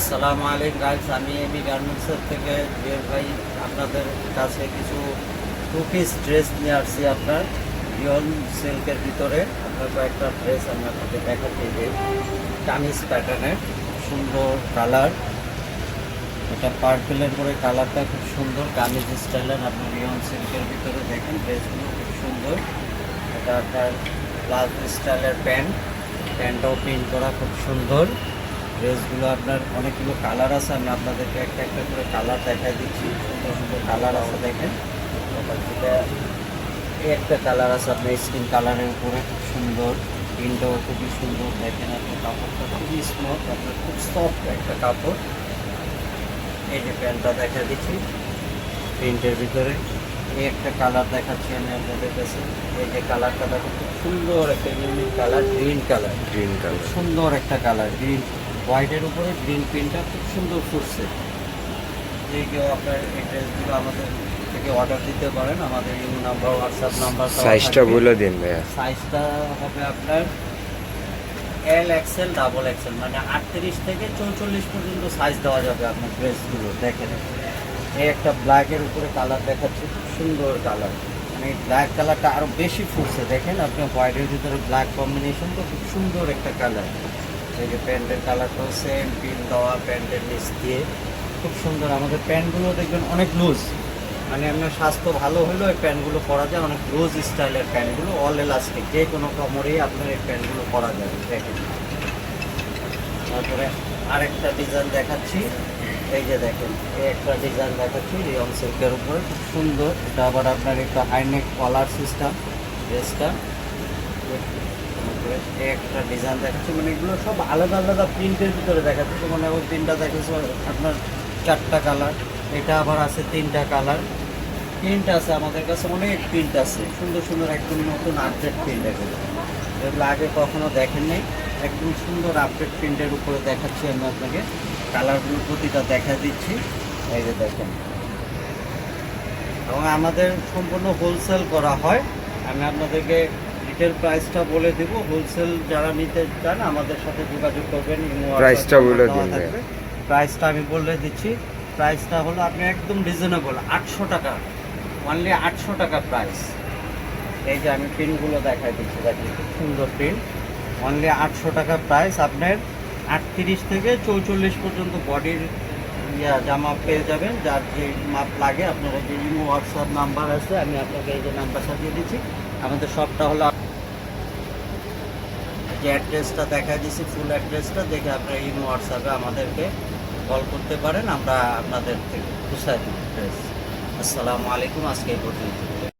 আসসালামু আলাইকুম গাইস আমি এমি গার্মেন্টসের থেকে জুয়েল ভাই আপনাদের কাছে কিছু টু পিস ড্রেস নিয়ে আসছি আপনার। বিয়ন সিল্কের ভিতরে আপনার কয়েকটা ড্রেস আমি আপনাকে দেখাচ্ছি যে কামিজ প্যাটার্নের সুন্দর কালার এটা পার্পেলের পরে কালারটা খুব সুন্দর কামিজ স্টাইলের আপনি বিয়ন সিল্কের ভিতরে দেখেন ড্রেসগুলো খুব সুন্দর। এটা আপনার প্লাজো স্টাইলের প্যান্ট প্যান্টটাও প্রিন্ট করা খুব সুন্দর। ড্রেসগুলো আপনার অনেকগুলো কালার আছে আমি আপনাদেরকে একটা একটা করে কালার দেখাই দিচ্ছি। সুন্দর সুন্দর কালার আছে দেখেন। এটা একটা কালার আছে আপনার স্কিন কালারের উপরে খুব সুন্দর। প্রিন্টটাও খুবই সুন্দর দেখেন আপনার কাপড়টা খুবই স্মুথ আপনার খুব সফট একটা কাপড়। এই যে প্যান্টটা দেখা দিচ্ছি প্রিন্টের ভিতরে। এই একটা কালার দেখাচ্ছি আমি আপনাদের কাছে। এই যে কালারটা দেখো খুব সুন্দর একটা unique colour green colour green colour সুন্দর একটা কালার গ্রিন হোয়াইটের উপরে গ্রিন প্রিন্টটা খুব সুন্দর ফুটছে। যে কেউ আপনার এই ড্রেসগুলো আমাদের থেকে অর্ডার দিতে পারেন। আমাদের ইউ নাম্বার হোয়াটসঅ্যাপ নাম্বার সাইজটা বলে দিন ভাইয়া। সাইজটা হবে আপনার এল এক্সেল ডাবল এক্সেল মানে আটত্রিশ থেকে চৌচল্লিশ পর্যন্ত সাইজ দেওয়া যাবে আপনার ড্রেসগুলো দেখেন। এই একটা ব্ল্যাকের উপরে কালার দেখাচ্ছে খুব সুন্দর কালার মানে ব্ল্যাক কালারটা আরও বেশি ফুটছে দেখেন। আপনি হোয়াইটের ভিতরে ব্ল্যাক কম্বিনেশন তো খুব সুন্দর একটা কালার এই যে প্যান্টের কালারটাও সেম পিন দেওয়া, প্যান্টের নিচ দিয়ে। খুব সুন্দর। আমাদের প্যান্টগুলো দেখবেন অনেক লুজ মানে আপনার স্বাস্থ্য ভালো হলেও এই প্যান্টগুলো পরা যায়। অনেক লুজ স্টাইলের প্যান্টগুলো অল এলাস্টিক যে কোনো কোমরেই আপনার এই প্যান্টগুলো পরা যাবে। দেখেন। তারপরে আরেকটা ডিজাইন দেখাচ্ছি। এই যে দেখেন, এই একটা ডিজাইন দেখাচ্ছি রিয়ন সিল্কের উপরে। খুব সুন্দর। এটা আবার আপনার একটা হাইনেক কলার সিস্টেম ড্রেসটা এই একটা ডিজাইন দেখাচ্ছি। মানে এগুলো সব আলাদা আলাদা প্রিন্টের ভিতরে দেখাচ্ছি। মানে ওই প্রিন্টটা দেখাচ্ছে আপনার চারটা কালার এটা আবার আছে তিনটা কালার প্রিন্ট আছে, আমাদের কাছে অনেক প্রিন্ট আছে। সুন্দর সুন্দর একদম নতুন আপডেট প্রিন্ট এগুলো। এগুলো আগে কখনো দেখেন নাই। একদম সুন্দর আপডেট প্রিন্টের উপরে দেখাচ্ছি আমি আপনাকে। কালারগুলো প্রতিটা দেখা দিচ্ছি। এই যে দেখেন। এবং আমাদের সম্পূর্ণ হোলসেল করা হয়। আমি আপনাদেরকে রিটেল প্রাইসটা বলে দেবো। হোলসেল যারা নিতে চান আমাদের সাথে যোগাযোগ করবেন প্রাইসটা বলে দিন প্রাইসটা আমি বলে দিচ্ছি। প্রাইসটা হলো আপনি একদম রিজনেবল আটশো টাকা। অনলি আটশো টাকা প্রাইস এই যে আমি পিনগুলো দেখাই দিচ্ছি দেখেন খুব সুন্দর পিন অনলি আটশো টাকা প্রাইস আপনার আটত্রিশ থেকে চৌচল্লিশ পর্যন্ত বডির ইয়া জামা পেয়ে যাবেন, যার যে মাপ লাগে, আপনারা যে ইমো, হোয়াটসঅ্যাপ নাম্বার আছে, আমি আপনাকে এই যে নাম্বার সাজিয়ে দিচ্ছি। আমাদের সবটা হলো যে অ্যাড্রেসটা দেখা দিয়েছি ফুল অ্যাড্রেসটা দেখে আপনারা ইমো, হোয়াটসঅ্যাপে আমাদেরকে কল করতে পারেন, আমরা আপনাদের থেকে পুষাই দিই ড্রেস আসসালামু আলাইকুম, আজকে এই পর্যন্ত